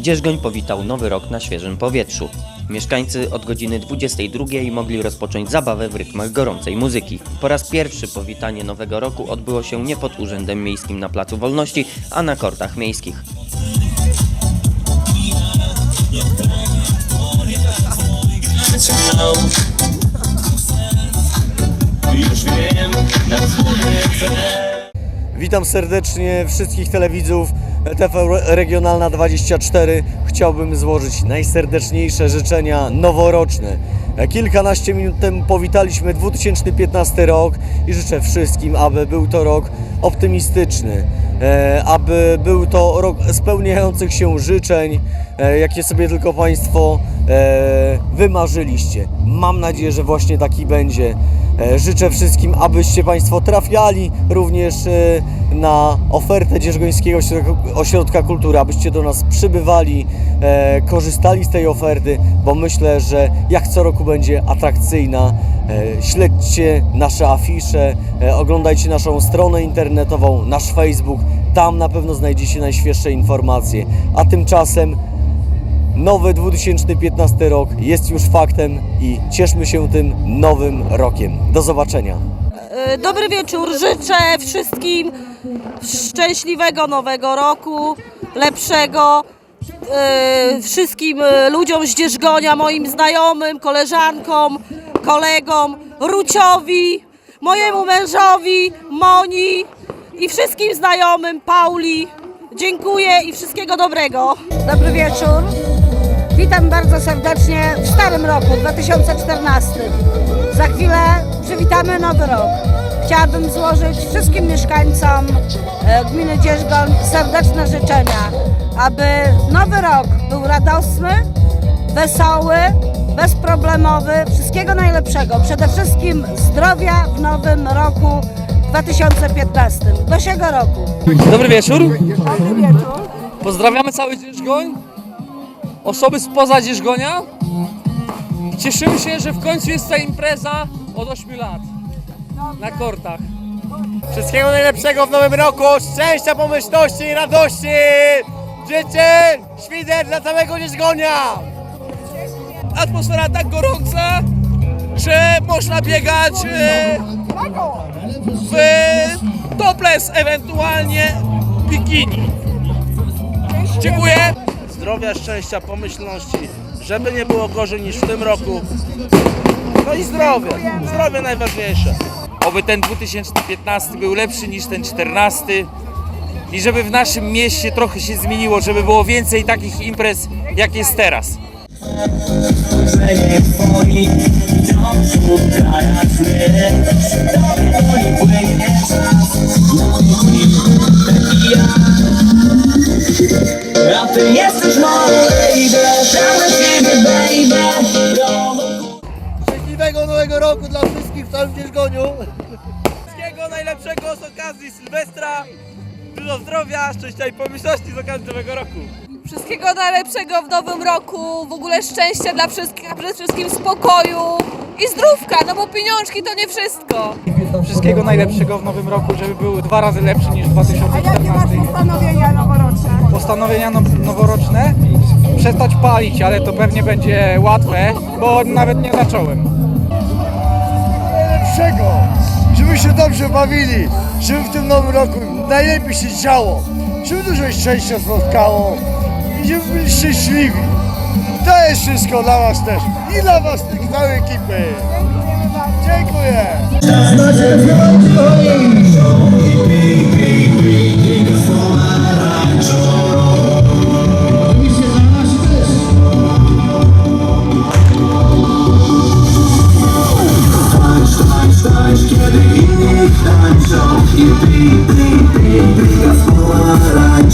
Dzierżgoń powitał nowy rok na świeżym powietrzu. Mieszkańcy od godziny 22 mogli rozpocząć zabawę w rytmach gorącej muzyki. Po raz pierwszy powitanie nowego roku odbyło się nie pod Urzędem Miejskim na Placu Wolności, a na kortach miejskich. Już wiem, na Witam serdecznie wszystkich telewidzów TV Regionalna 24. Chciałbym złożyć najserdeczniejsze życzenia noworoczne. Kilkanaście minut temu powitaliśmy 2015 rok i życzę wszystkim, aby był to rok optymistyczny, e, aby był to rok spełniających się życzeń, e, jakie sobie tylko Państwo e, wymarzyliście. Mam nadzieję, że właśnie taki będzie. E, Życzę wszystkim, abyście Państwo trafiali również e, na ofertę Dzierżgońskiego Ośrodka- Kultury, abyście do nas przybywali, e, korzystali z tej oferty, bo myślę, że jak co roku będzie atrakcyjna. E, Śledźcie nasze afisze, e, oglądajcie naszą stronę internetową, nasz Facebook, tam na pewno znajdziecie najświeższe informacje. A tymczasem Nowy 2015 rok jest już faktem i cieszmy się tym nowym rokiem. Do zobaczenia. E, Dobry wieczór, życzę wszystkim szczęśliwego nowego roku, lepszego. e, Wszystkim e, ludziom z Dzierżgonia, moim znajomym, koleżankom, kolegom, Ruciowi, mojemu mężowi, Moni i wszystkim znajomym, Pauli. Dziękuję i wszystkiego dobrego. Dobry wieczór. Witam bardzo serdecznie w starym roku 2014. Za chwilę przywitamy nowy rok. Chciałabym złożyć wszystkim mieszkańcom e, gminy Dzierżgoń serdeczne życzenia, aby nowy rok był radosny, wesoły, bezproblemowy, wszystkiego najlepszego. Przede wszystkim zdrowia w nowym roku 2015. Do siego roku. Dobry wieczór. Pozdrawiamy cały Dzierżgoń. Osoby spoza Dzierżgonia. Cieszymy się, że w końcu jest ta impreza od 8 lat. Na kortach. Wszystkiego najlepszego w nowym roku, szczęścia, pomyślności i radości! Życzę świder dla całego Niezgonia! Atmosfera tak gorąca, że można biegać e, w topless, ewentualnie bikini. Dziękuję. Zdrowia, szczęścia, pomyślności, żeby nie było gorzej niż w tym roku. No i zdrowie, zdrowie najważniejsze. Oby ten 2015 był lepszy niż ten 14 i żeby w naszym mieście trochę się zmieniło, żeby było więcej takich imprez jak jest teraz. Szczęśliwego nowego roku dla wszystkich w całym Dzierżgoniu! Wszystkiego najlepszego z okazji Sylwestra. Dużo zdrowia, szczęścia i pomyślności z okazji nowego roku. Wszystkiego najlepszego w nowym roku, w ogóle szczęścia dla wszystkich, a przede wszystkim spokoju i zdrówka, no bo pieniążki to nie wszystko. Wszystkiego najlepszego w nowym roku, żeby był dwa razy lepszy niż 2014. postanowienia noworoczne? Postanowienia now- noworoczne? Przestać palić, ale to pewnie będzie łatwe, bo nawet nie zacząłem. Najlepszego! Żeby się dobrze bawili, żeby w tym nowym roku najlepiej się działo, żeby dużo szczęścia spotkało i żeby byli szczęśliwi. To jest wszystko dla Was też i dla Was, tej całej ekipy. Dziękuję.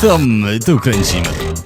怎么都甘心吗